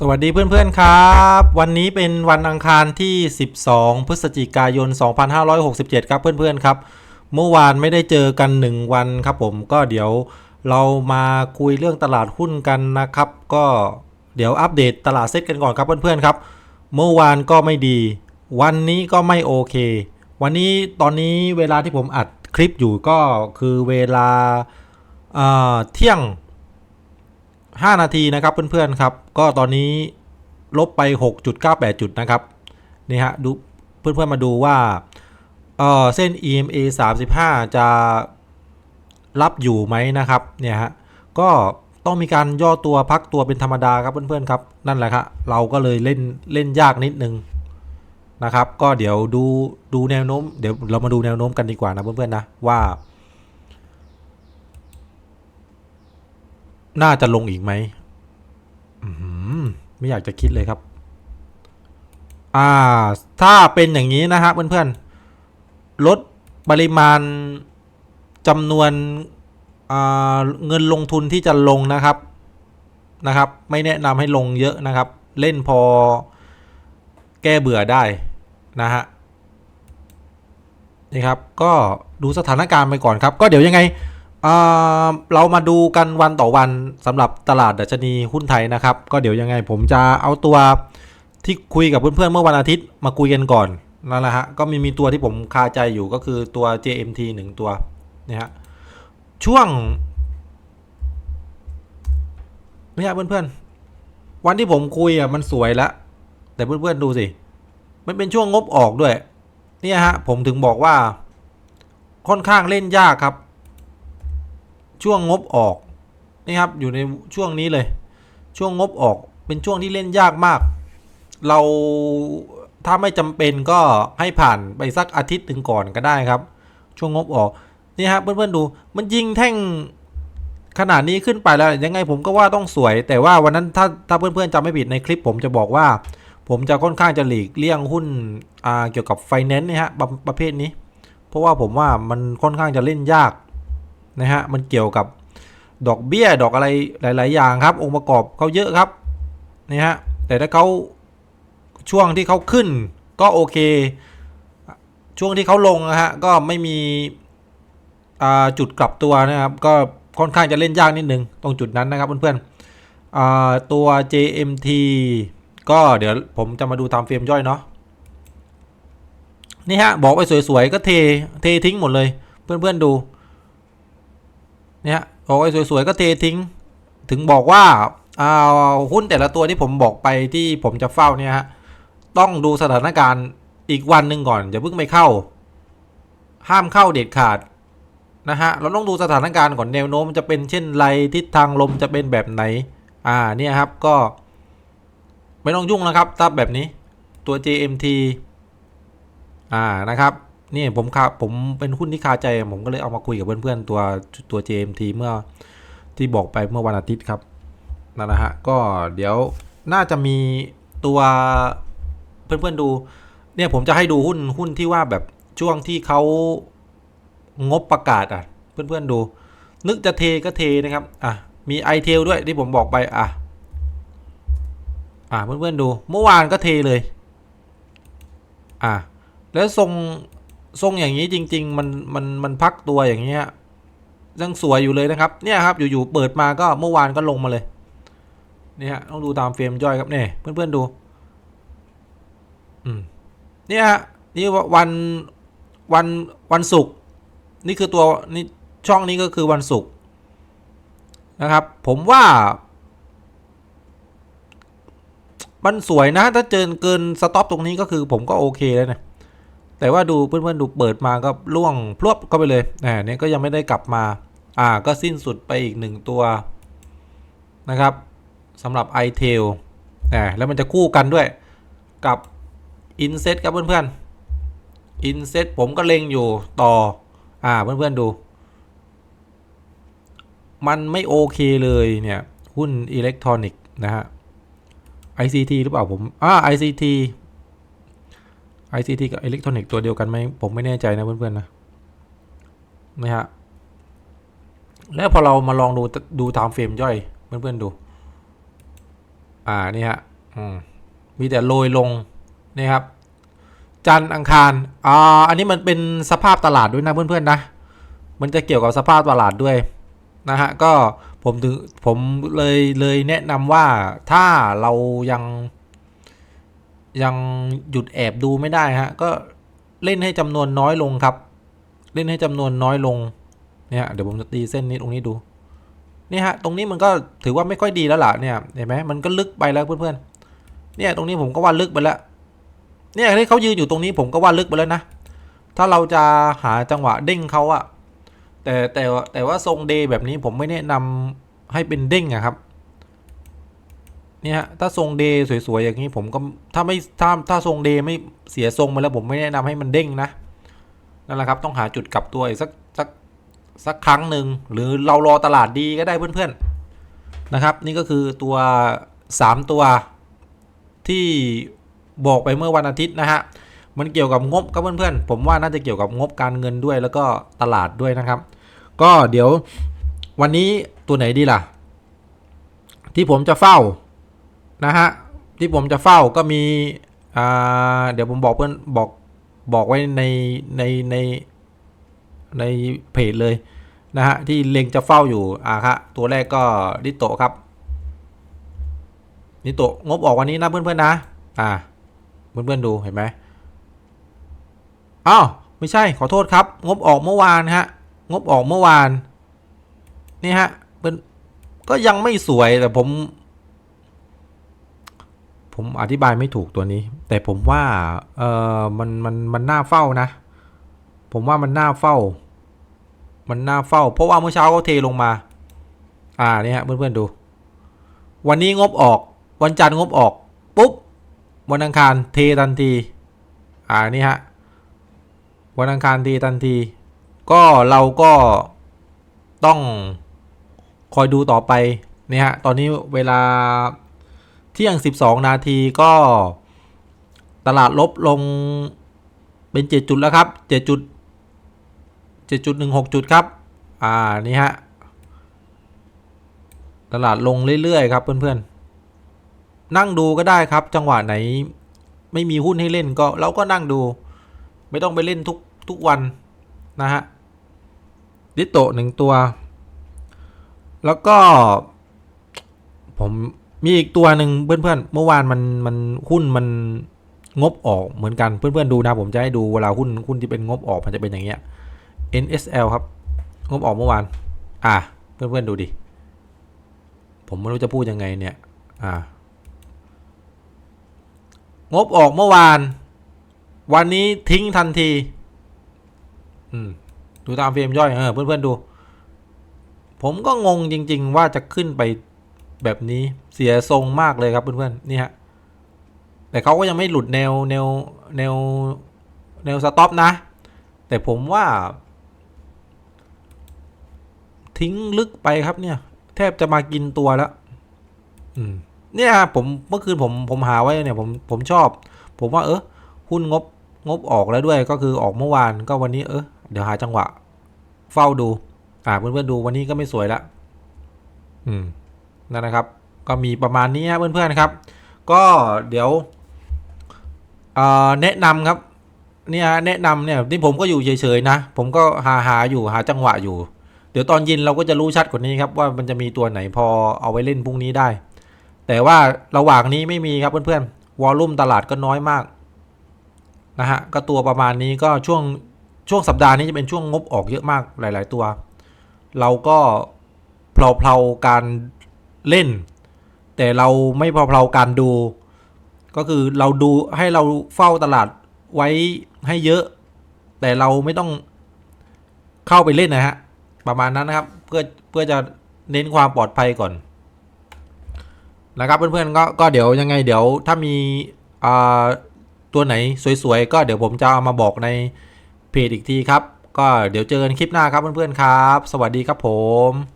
สวัสดีเพื่อนๆครับ วันนี้เป็นวันอังคารที่ 12 พฤศจิกายน 2567 ครับเพื่อนๆครับ เมื่อวานไม่ได้เจอกัน 1 วันครับผมก็เดี๋ยวเรามาคุยเรื่องตลาดหุ้นกันนะครับ ก็เดี๋ยวอัปเดตตลาดเซ็ตกันก่อนครับเพื่อนๆครับ เมื่อวานก็ไม่ดี วันนี้ก็ไม่โอเค วันนี้ตอนนี้เวลาที่ผมอัดคลิปอยู่ก็คือเวลาเอ่อเที่ยง 5 นาทีนะครับเพื่อนๆครับ ก็ตอนนี้ลบไป 6.98 จุดนะครับนี่ฮะดูเพื่อนๆมาดูว่าเออเส้น EMA 35 จะรับอยู่ไหมนะครับเนี่ยฮะก็ต้องมีการย่อตัวพักตัวเป็นธรรมดาครับเพื่อนๆครับ นั่นแหละครับเราก็เลยเล่นเล่นยากนิดนึงนะครับ ก็เดี๋ยวดูดูแนวโน้ม เดี๋ยวเรามาดูแนวโน้มกันดีกว่านะเพื่อนๆนะว่า น่าจะลงอีกไหมไม่อยากจะคิดเลยครับ อ่า ถ้าเป็นอย่างนี้นะฮะเพื่อนๆ ลดปริมาณจำนวนเงินลงทุนที่จะลงนะครับนะครับ ไม่แนะนำให้ลงเยอะนะครับ เล่นพอแก้เบื่อได้นะฮะนี่ครับ ก็ดูสถานการณ์ไปก่อนครับ ก็เดี๋ยวยังไง เรามาดูกันวันต่อวันสำหรับตลาดดัชนีหุ้นไทยนะครับ ก็เดี๋ยวยังไงผมจะเอาตัวที่คุยกับเพื่อนๆเมื่อวันอาทิตย์มาคุยกันก่อนนั่นแหละฮะก็มีมีตัวที่ผมคาใจอยู่ก็คือตัว JMT 1 ตัวเนี่ยฮะช่วงเนี่ยเพื่อนๆวันที่ผมคุยอะมันสวยแล้วแต่เพื่อนๆดูสิมันเป็นช่วงงบออกด้วย เนี่ยฮะผมถึงบอกว่าค่อนข้างเล่นยากครับ ช่วงงบออกนี่ครับอยู่ในช่วงนี้เลย ช่วงงบออกเป็นช่วงที่เล่นยากมาก เราถ้าไม่จำเป็นก็ให้ผ่านไปสักอาทิตย์หนึ่งก่อนก็ได้ครับ ช่วงงบออกนี่ครับเพื่อนๆดูมันยิงแท่งขนาดนี้ขึ้นไปแล้วยังไงผมก็ว่าต้องสวย แต่ว่าวันนั้นถ้าถ้าเพื่อนๆจำไม่ผิดในคลิป ผมจะบอกว่า ผมจะค่อนข้างจะหลีกเลี่ยงหุ้นเกี่ยวกับไฟแนนซ์นี่ฮะประประเภทนี้ เพราะว่าผมว่ามันค่อนข้างจะเล่นยาก นะฮะมันเกี่ยวกับดอกเบี้ยดอกอะไรหลาย ๆ อย่างครับ องค์ประกอบเขาเยอะครับนี่ฮะแต่ถ้าเขาช่วงที่เขาขึ้นก็โอเค ช่วงที่เขาลงนะฮะก็ไม่มีจุดกลับตัวนะครับ ก็ค่อนข้างจะเล่นยากนิดนึงตรงจุดนั้นนะครับเพื่อนๆตัว JMT ก็เดี๋ยวผมจะมาดูตามเฟรมย่อยเนาะนี่ฮะบอกไปสวยๆก็เทเททิ้งหมดเลยเพื่อนๆดู เนี่ยโอ้ยสวยๆก็เททิ้ง ถึงบอกว่าอ่าหุ้นแต่ละตัวที่ผมบอกไปที่ผมจะเฝ้าเนี่ยฮะต้องดูสถานการณ์อีกวันหนึ่งก่อนอย่าเพิ่งไปเข้า ห้ามเข้าเด็ดขาดนะฮะเราต้องดูสถานการณ์ก่อนแนวโน้มจะเป็นเช่นไรทิศทางลมจะเป็นแบบไหน อ่าเนี่ยครับก็ ไม่ต้องยุ่งนะครับถ้าแบบนี้ตัว JMT อ่านะครับ นี่ผมคาผมเป็นหุ้นที่คาใจ ผมก็เลยเอามาคุยกับเพื่อนๆตัวตัว JMT เมื่อที่บอกไปเมื่อวันอาทิตย์ครับนั่นนะฮะก็เดี๋ยวน่าจะมีตัวเพื่อนๆดู เนี่ยผมจะให้ดูหุ้นหุ้นที่ว่าแบบช่วงที่เขางบประกาศอะ เพื่อนๆดู นึกจะเทก็เทนะครับอะมีไอเทลด้วยที่ผมบอกไปอะอะเพื่อนๆดู เมื่อวานก็เทเลย อะแล้วทรง ทรงอย่างนี้จริง ๆ มันมันมันพักตัวอย่างเงี้ยยังสวยอยู่เลยนะครับ เนี่ยครับอยู่ๆเปิดมาก็เมื่อวานก็ลงมาเลย เนี่ยต้องดูตามเฟรมย่อยครับเนี่ยเพื่อนๆดู อืมเนี่ยฮะนี่วันวันวันศุกร์นี่คือตัวนี่ช่องนี้ก็คือวันศุกร์นะครับ ผมว่า มันสวยนะ ถ้าเจอเกินสต็อปตรงนี้ก็คือผมก็โอเคแล้วนะ แต่ว่าดูเพื่อนๆดูเปิดมาก็ล่วงพรวบเข้าไปเลยอ่าเนี่ยก็ยังไม่ได้กลับมา อ่าก็สิ้นสุดไปอีกหนึ่งตัวนะครับสำหรับ i t a i l อ่าแล้วมันจะคู่กันด้วยกับ Inset ครับเพื่อนๆ Inset ผมก็เล็งอยู่ต่อ อ่าเพื่อนๆดู มันไม่โอเคเลยเนี่ยหุ้นอิเล็กทรอนิกส์นะฮะ ICT หรือเปล่าผมอ่า ICT ICT กับอิเล็กทรอนิกส์ตัวเดียวกันไหมผมไม่แน่ใจนะเพื่อนๆนะนะฮะแล้วพอเรามาลองดูดูตามเฟรมย่อยเพื่อนๆดู อ่านี่ฮะอืมมีแต่โรยลงนี่ครับ จันอังคารอ่าอันนี้มันเป็นสภาพตลาดด้วยนะเพื่อนๆนะ มันจะเกี่ยวกับสภาพตลาดด้วยนะฮะก็ผมถึงผมเลยเลยแนะนำว่าถ้าเรายัง ยังหยุดแอบดูไม่ได้ฮะก็เล่นให้จำนวนน้อยลงครับ เล่นให้จำนวนน้อยลงเนี่ยเดี๋ยวผมจะตีเส้นนี้ตรงนี้ดูนี่ฮะตรงนี้มันก็ถือว่าไม่ค่อยดีแล้วล่ะเนี่ยเห็นไหมมันก็ลึกไปแล้วเพื่อนๆเนี่ยตรงนี้ผมก็ว่าลึกไปแล้วเนี่ยที่เขายืนอยู่ตรงนี้ผมก็ว่าลึกไปแล้วนะถ้าเราจะหาจังหวะเด้งเขาอะแต่แต่แต่ว่าทรงเดแบบนี้ผมไม่แนะนำให้เป็นเด้งอะครับ เนี่ยถ้าทรงเดย์สวยๆอย่างนี้ผมก็ถ้าไม่ถ้าถ้าทรงเดย์ไม่เสียทรงมาแล้วผมไม่แนะนำให้มันเด้งนะนั่นแหละครับต้องหาจุดกลับตัวอีกสักสักสักครั้งหนึ่งหรือเรารอตลาดดีก็ได้เพื่อนๆนะครับ นี่ก็คือตัว 3 ตัวที่บอกไปเมื่อวันอาทิตย์นะฮะมันเกี่ยวกับงบครับเพื่อนๆผมว่าน่าจะเกี่ยวกับงบการเงินด้วยแล้วก็ตลาดด้วยนะครับ ก็เดี๋ยววันนี้ตัวไหนดีล่ะ ที่ผมจะเฝ้า นะฮะที่ผมจะเฝ้าก็มีอ่าเดี๋ยวผมบอกเพื่อนบอกบอกไว้ในในในในเพจเลยนะฮะที่เล็งจะเฝ้าอยู่อ่าครับตัวแรกก็ดิโตครับดิโตงบออกวันนี้นะเพื่อนๆนะอ่าเพื่อนๆดูเห็นไหมอ้าวไม่ใช่ขอโทษครับ งบออกเมื่อวานฮะงบออกเมื่อวานนี่ฮะเป็นก็ยังไม่สวยแต่ผม ผมอธิบายไม่ถูกตัวนี้ แต่ผมว่าเออมันมันมันน่าเฝ้านะ ผมว่ามันน่าเฝ้า มันน่าเฝ้า เพราะว่าเมื่อเช้าเขาเทลงมา อ่านี่ฮะเพื่อนๆดู วันนี้งบออก วันจันทร์งบออกปุ๊บวันอังคารเททันที อ่านี่ฮะวันอังคารเททันที ก็เราก็ต้องคอยดูต่อไปนี่ฮะตอนนี้เวลา เที่ยง 12 นาทีก็ตลาดลบลงเป็น 7 จุดแล้วครับ 7 จุด 7.16 จุดครับ อ่า นี่ฮะ ตลาดลงเรื่อย ๆ ครับ เพื่อนๆ นั่งดูก็ได้ครับ จังหวะไหนไม่มีหุ้นให้เล่นก็เราก็นั่งดู ไม่ต้องไปเล่นทุกทุกวันนะฮะ ดิโตหนึ่งตัว แล้วก็ผม มีอีกตัวหนึ่งเพื่อนๆ เมื่อวานมันมันหุ้นมันงบออกเหมือนกันเพื่อนๆดูนะ ผมจะให้ดูเวลาหุ้นหุ้นที่เป็นงบออกมันจะเป็นอย่างเงี้ย NSL ครับ งบออกเมื่อวาน อะเพื่อนๆดูดิ ผมไม่รู้จะพูดยังไงเนี่ย อ่างบออกเมื่อวาน วันนี้ทิ้งทันที อืมดูตามเฟรมย่อยเออเพื่อนๆดู ผมก็งงจริง ๆ ว่าจะขึ้นไป แบบนี้เสียทรงมากเลยครับเพื่อนๆนี่ฮะแต่เขาก็ยังไม่หลุดแนวแนวแนวแนวสต็อปนะ แต่ผมว่า ทิ้งลึกไปครับเนี่ย แทบจะมากินตัวแล้วอืมเนี่ยผมเมื่อคืนผมผมหาไว้เนี่ยผมผมชอบ ผมว่าเออหุ้นงบงบออกแล้วด้วยก็คือออกเมื่อวานก็วันนี้เออเดี๋ยวหาจังหวะ เฝ้าดู อ่าเพื่อนๆดูวันนี้ก็ไม่สวยละอืม นั่นนะครับ ก็มีประมาณนี้เพื่อนๆครับ ก็เดี๋ยวแนะนำครับเนี่ยแนะนำเนี่ยที่ผมก็อยู่เฉยๆนะ ผมก็หาหาอยู่หาจังหวะอยู่ เดี๋ยวตอนเย็นเราก็จะรู้ชัดกว่านี้ครับว่ามันจะมีตัวไหนพอเอาไว้เล่นพรุ่งนี้ได้ แต่ว่าระหว่างนี้ไม่มีครับเพื่อนๆวอลลุ่มตลาดก็น้อยมากนะฮะก็ตัวประมาณนี้ก็ช่วงช่วงสัปดาห์นี้จะเป็นช่วงงบออกเยอะมากหลาย ๆ ตัว เราก็เพลาๆการ เล่น แต่เราไม่เพลาๆการดู ก็คือเราดูให้เราเฝ้าตลาดไว้ให้เยอะ แต่เราไม่ต้องเข้าไปเล่นนะฮะ ประมาณนั้นนะครับ เพื่อเพื่อจะเน้นความปลอดภัยก่อนนะครับเพื่อนๆก็ก็เดี๋ยวยังไงเดี๋ยวถ้ามีตัวไหนสวยๆ ก็เดี๋ยวผมจะเอามาบอกในเพจอีกทีครับ ก็เดี๋ยวเจอกันคลิปหน้าครับเพื่อนๆครับ สวัสดีครับผม